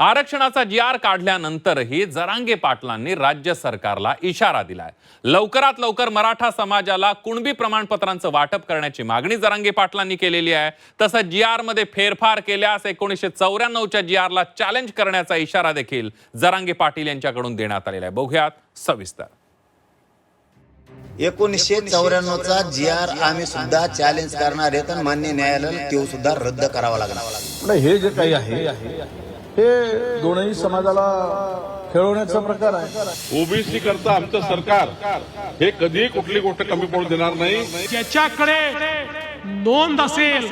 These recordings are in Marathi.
आरक्षणाचा जी आर काढल्यानंतरही जरांगे पाटलांनी राज्य सरकारला इशारा दिलाय. लवकरात लवकर मराठा समाजाला कुणबी प्रमाणपत्रांचं वाटप करण्याची मागणी जरांगे पाटलांनी केलेली आहे. तसंच जी आरमध्ये फेरफार केल्यास एकोणीसशे चौऱ्याण्णवच्या जी आरला चॅलेंज करण्याचा इशारा देखील जरांगे पाटील यांच्याकडून देण्यात आलेला आहे. बघूयात सविस्तर. एकोणीसशे चौऱ्याण्णवचा जी आर आम्ही सुद्धा चॅलेंज करणार आहेत मान्य न्यायालयाला तो सुद्धा रद्द करावा लागणार. हे जे काही आहे हे दोनही समाजाला खेळवण्याचा प्रकार आहे. ओबीसी करता आमचं सरकार हे कधीही कुठली गोष्ट कमी पडू देणार नाही. ज्याच्याकडे नोंद असेल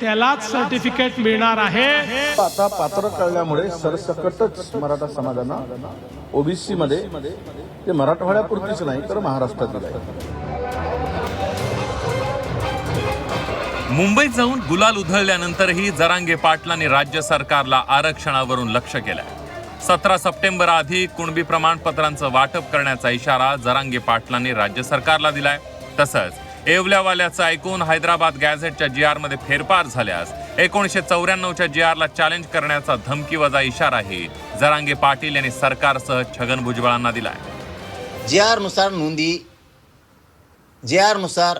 त्यालाच सर्टिफिकेट मिळणार आहे. आता पात्र कळल्यामुळे सरसकटच मराठा समाजांना ओबीसी मध्ये ते मराठवाड्यापुरतीच नाही तर महाराष्ट्रातील आहे. मुंबईत जाऊन गुलाल उधळल्यानंतरही जरांगे पाटलांनी राज्य सरकारला आरक्षणावरून लक्ष केलंय. सतरा सप्टेंबर आधी कुणबी प्रमाणपत्रांचं वाटप करण्याचा इशारा जरांगे पाटलांनी राज्य सरकारला दिलाय. तसंच येवल्यावाल्याचं ऐकून हैदराबाद गॅझेटच्या जी आरमध्ये फेरफार झाल्यास एकोणीसशे चौऱ्याण्णवच्या जी आरला चॅलेंज करण्याचा धमकीवजा इशाराही जरांगे पाटील यांनी सरकारसह छगन भुजबळांना दिलाय. जे आरनुसार नोंदी जे आरनुसार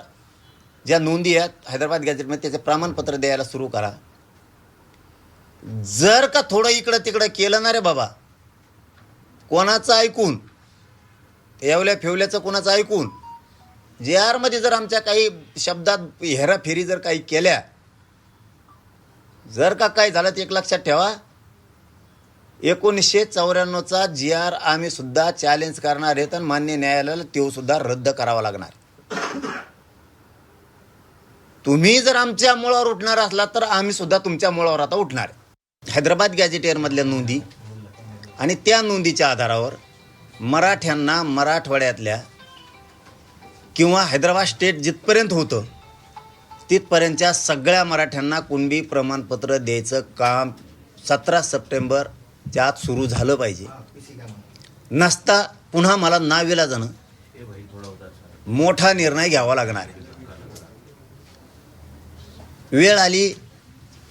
ज्या नोंदी आहेत हैदराबाद गॅझेटमध्ये त्याचे प्रमाणपत्र द्यायला सुरू करा. जर का थोडं इकडं तिकडं केलं ना रे बाबा कोणाचं ऐकून येवल्या फेवल्याचं कोणाचं ऐकून जे आरमध्ये जर आमच्या काही शब्दात हेराफेरी जर काही केल्या जर का काय झालं ते एक लक्षात ठेवा. एकोणीसशे चौऱ्याण्णवचा जी आर आम्ही सुद्धा चॅलेंज करणार आहेत आणि मान्य न्यायालयाला तो सुद्धा रद्द करावा लागणार. तुम्ही जर आमच्या मुळावर उठणार असला तर आम्ही सुद्धा तुमच्या मुळावर आता उठणार. हैदराबाद गॅझेटियरमधल्या नोंदी आणि त्या नोंदीच्या आधारावर मराठ्यांना मराठवाड्यातल्या किंवा हैदराबाद स्टेट जिथपर्यंत होतं तिथपर्यंतच्या सगळ्या मराठ्यांना कुणबी प्रमाणपत्र द्यायचं काम सतरा सप्टेंबरच्या आत सुरू झालं पाहिजे. नसता पुन्हा मला नावेला जाणं. मोठा निर्णय घ्यावा लागणार आहे. वेळ आली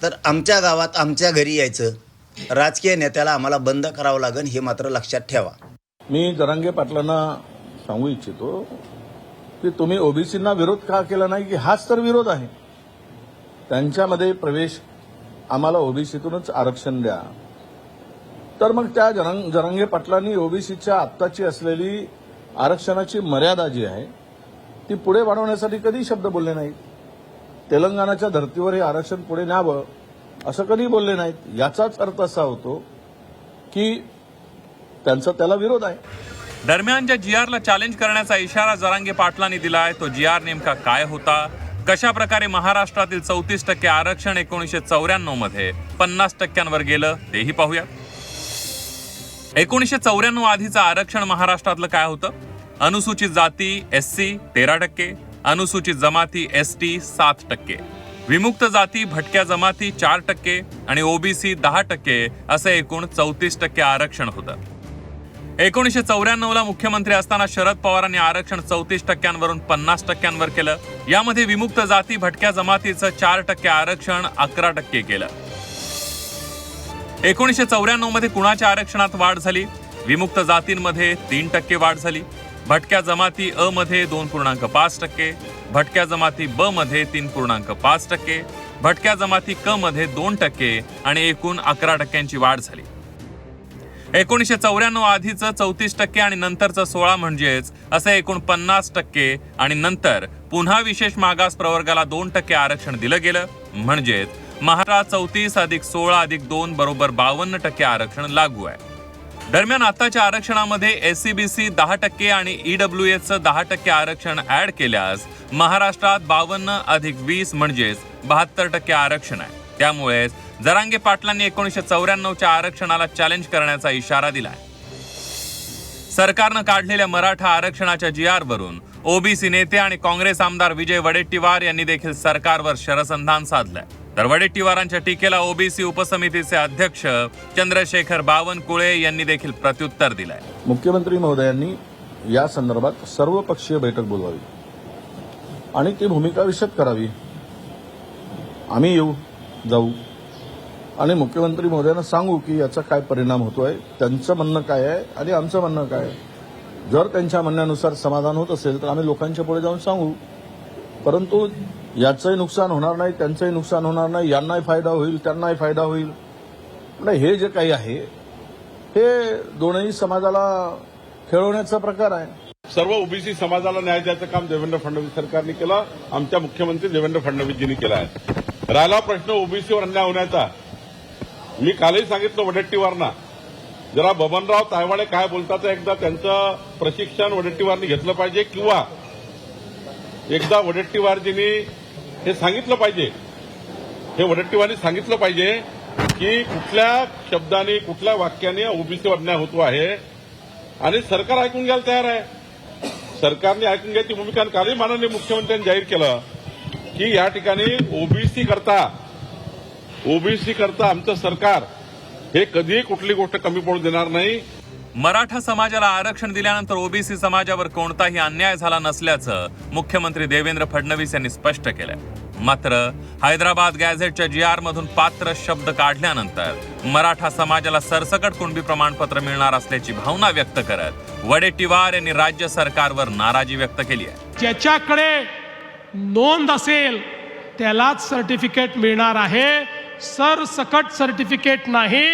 तर आमच्या गावात आमच्या घरी यायचं. राजकीय नेत्याला आम्हाला बंद करावं लागेल हे मात्र लक्षात ठेवा. मी जरांगे पाटलांना सांगू इच्छितो की तुम्ही ओबीसींना विरोध का केला नाही की हाच तर विरोध आहे. त्यांच्यामध्ये प्रवेश आम्हाला ओबीसीतूनच आरक्षण द्या. तर मग त्या जरंग जरांगे पाटलांनी ओबीसीच्या आत्ताची असलेली आरक्षणाची मर्यादा जी आहे ती पुढे वाढवण्यासाठी कधी शब्द बोलले नाहीत? तेलंगणाच्या धर्तीवर हे आरक्षण पुढे न्यावं असं कधी बोलले नाहीत. याचाच अर्थ असा होतो की त्यांचा त्याला विरोध आहे. दरम्यान ज्या जी आरला चॅलेंज करण्याचा इशारा जरांगे पाटलांनी दिला आहे तो जी आर नेमका काय होता? कशा प्रकारे महाराष्ट्रातील चौतीस टक्के आरक्षण एकोणीसशे चौऱ्याण्णवमध्ये पन्नास टक्क्यांवर गेलं तेही पाहूया एकोणीसशे चौऱ्याण्णव आधीचं आरक्षण महाराष्ट्रातलं काय होतं? अनुसूचित जाती एस सी तेरा टक्के. अनुसूचित जमाती एस टी सात टक्के. विमुक्त जाती भटक्या जमाती चार टक्के आणि ओबीसी दहा टक्के असं एकूण चौतीस टक्के आरक्षण होतं. एकोणीसशे चौऱ्याण्णव ला मुख्यमंत्री असताना शरद पवारांनी आरक्षण चौतीस टक्क्यांवरून पन्नास टक्क्यांवर केलं. यामध्ये विमुक्त जाती भटक्या जमातीचं चार टक्के आरक्षण अकरा टक्के केलं. एकोणीसशे चौऱ्याण्णवमध्ये कुणाच्या आरक्षणात वाढ झाली? विमुक्त जातींमध्ये तीन टक्के वाढ झाली. भटक्या जमाती अ मध्ये दोन पूर्णांक पाच टक्के भटक्या जमाती ब मध्ये तीन पूर्णांक पाच टक्के भटक्या जमाती क मध्ये दोन टक्के आणि एकूण अकरा टक्क्यांची वाढ झाली. एकोणीसशे चौऱ्याण्णव आधीचं चौतीस टक्के आणि नंतरचं सोळा म्हणजेच असं एकूण पन्नास टक्के आणि नंतर पुन्हा विशेष मागास प्रवर्गाला दोन टक्के आरक्षण दिलं गेलं. म्हणजेच महाराष्ट्रात चौतीस अधिक सोळा अधिक दोन बरोबर बावन्न टक्के आरक्षण लागू आहे. दरम्यान आताच्या आरक्षणामध्ये एससीबीसी दहा टक्के आणि ईडब्ल्यू एचं दहा टक्के आरक्षण ऍड केल्यास महाराष्ट्रात बावन्न अधिक वीस म्हणजेच बहात्तर टक्के आरक्षण आहे. त्यामुळेच जरांगे पाटलांनी एकोणीसशे चौऱ्याण्णवच्या आरक्षणाला चॅलेंज करण्याचा इशारा दिलाय. सरकारनं काढलेल्या मराठा आरक्षणाच्या जी आर वरून ओबीसी नेते आणि काँग्रेस आमदार विजय वडेट्टीवार यांनी देखील सरकारवर शरसंधान साधलंय. तर वडेट्टीवारांच्या टीकेला ओबीसी उपसमितीचे अध्यक्ष चंद्रशेखर बावनकुळे यांनी देखील प्रत्युत्तर दिलंय. मुख्यमंत्री महोदयांनी या संदर्भात सर्वपक्षीय बैठक बोलवावी. आणि ती भूमिका विशद करावी. आम्ही येऊ जाऊ. आणि मुख्यमंत्री महोदयांना सांगू की याचा काय परिणाम होतोय त्यांचं म्हणणं काय आहे आणि आमचं म्हणणं काय आहे. जर त्यांच्या म्हणण्यानुसार समाधान होत असेल तर आम्ही लोकांच्या पुढे जाऊन सांगू. परंतु याचंही नुकसान होणार नाही त्यांचंही नुकसान होणार नाही यांनाही फायदा होईल त्यांनाही फायदा होईल. म्हणजे हे जे काही आहे हे दोनही समाजाला खेळवण्याचा प्रकार आहे. सर्व ओबीसी समाजाला न्याय द्यायचं काम देवेंद्र फडणवीस सरकारने केलं आमच्या मुख्यमंत्री देवेंद्र फडणवीसजींनी केलं आहे. राहिला प्रश्न ओबीसीवर अन्याय होण्याचा. मी कालही सांगितलं वडट्टीवारना. जरा बबनराव तायवाडे काय बोलतात एकदा त्यांचं प्रशिक्षण वडट्टीवारनी घेतलं पाहिजे किंवा एकदा वडेट्टीवारजींनी हे सांगितलं पाहिजे. हे वडेट्टीवारनी सांगितलं पाहिजे की कुठल्या शब्दाने कुठल्या वाक्याने ओबीसी अन्याय होतो आहे. आणि सरकार ऐकून घ्यायला तयार आहे. सरकारने ऐकून घ्यायची भूमिका आणि कालही माननीय मुख्यमंत्र्यांनी जाहीर केलं की या ठिकाणी ओबीसी करता ओबीसी करता आमचं सरकार हे कधीही कुठली गोष्ट कमी पडू देणार नाही. मराठा समाजाला आरक्षण दिल्यानंतर ओबीसी समाजावर कोणताही अन्याय झाला नसल्याचं मुख्यमंत्री देवेंद्र फडणवीस यांनी स्पष्ट केलं मात्र हैदराबाद गॅझेटच्या जी आर मधून पात्र शब्द काढल्यानंतर मराठा समाजाला सरसकट कुणबी प्रमाणपत्र मिळणार असल्याची भावना व्यक्त करत वडेट्टीवार यांनी राज्य सरकारवर नाराजी व्यक्त केली आहे. ज्याच्याकडे नोंद असेल त्यालाच सर्टिफिकेट मिळणार आहे. सरसकट सर्टिफिकेट नाही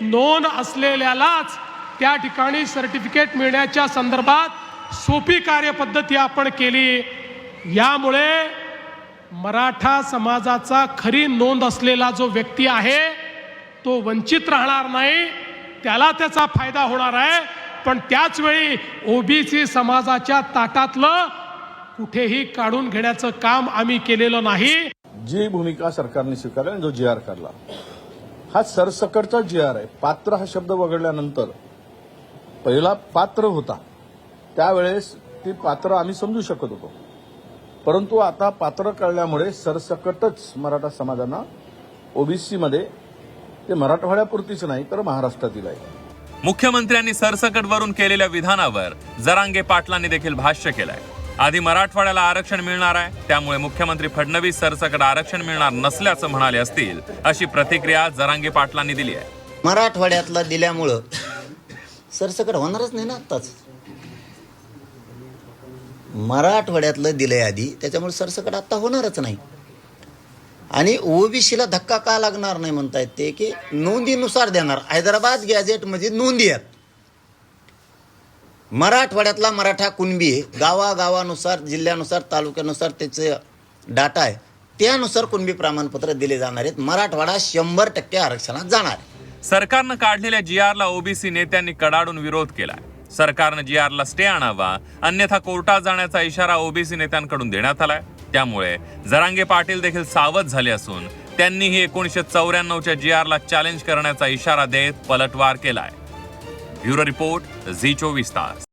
नोंद असलेल्यालाच त्या ठिकाणी सर्टिफिकेट मिळण्याच्या संदर्भात सोपी कार्यपद्धती आपण केली. यामुळे मराठा समाजाचा खरी नोंद असलेला जो व्यक्ती आहे तो वंचित राहणार नाही त्याला त्याचा फायदा होणार आहे. पण त्याचवेळी ओ बी ओबीसी समाजाच्या ताटातलं कुठेही काढून घेण्याचं काम आम्ही केलेलं नाही. जी भूमिका सरकारने स्वीकारली जो जी आर काढला हा सरसकटचा जी आर आहे. पात्र हा शब्द वगळल्यानंतर पहिला पात्र होता. त्यावेळेस ती पात्र आम्ही समजू शकत होतो. परंतु आता पात्र कळल्यामुळे सरसकटच मराठा समाजांना ओबीसीमध्ये ते मराठवाड्यापुरतीच नाही तर महाराष्ट्रातील आहे. मुख्यमंत्र्यांनी सरसकट वरून केलेल्या विधानावर जरांगे पाटलांनी देखील भाष्य केलंय. आधी मराठवाड्याला आरक्षण मिळणार आहे त्यामुळे मुख्यमंत्री फडणवीस सरसकट आरक्षण मिळणार नसल्याचं म्हणाले असतील अशी प्रतिक्रिया जरांगे पाटलांनी दिली आहे. मराठवाड्यातला दिल्यामुळं सरसकट होणारच नाही ना आत्ताच. मराठवाड्यातलं दिलंय आधी त्याच्यामुळे सरसकट आत्ता होणारच नाही. आणि ओबीसीला धक्का का लागणार नाही म्हणतायत ते की नोंदीनुसार देणार. हैदराबाद गॅजेट म्हणजे नोंदी आहेत. मराठवाड्यातला मराठा कुणबी आहे गावागावानुसार जिल्ह्यानुसार तालुक्यानुसार त्याचं डाटा आहे. त्यानुसार कुणबी प्रमाणपत्र दिले जाणार आहेत. मराठवाडा शंभर टक्के आरक्षणात जाणार आहे. सरकारनं काढलेल्या जी आरला ओबीसी नेत्यांनी कडाडून विरोध केला सरकारनं जी आरला स्टे आणावा अन्यथा कोर्टात जाण्याचा इशारा ओबीसी नेत्यांकडून देण्यात आलाय. त्यामुळे जरांगे पाटील देखील सावध झाले असून त्यांनीही एकोणीशे चौऱ्याण्णवच्या जी आरला चॅलेंज करण्याचा इशारा देत पलटवार केलाय. ब्युरो रिपोर्ट झी चोवीस तास.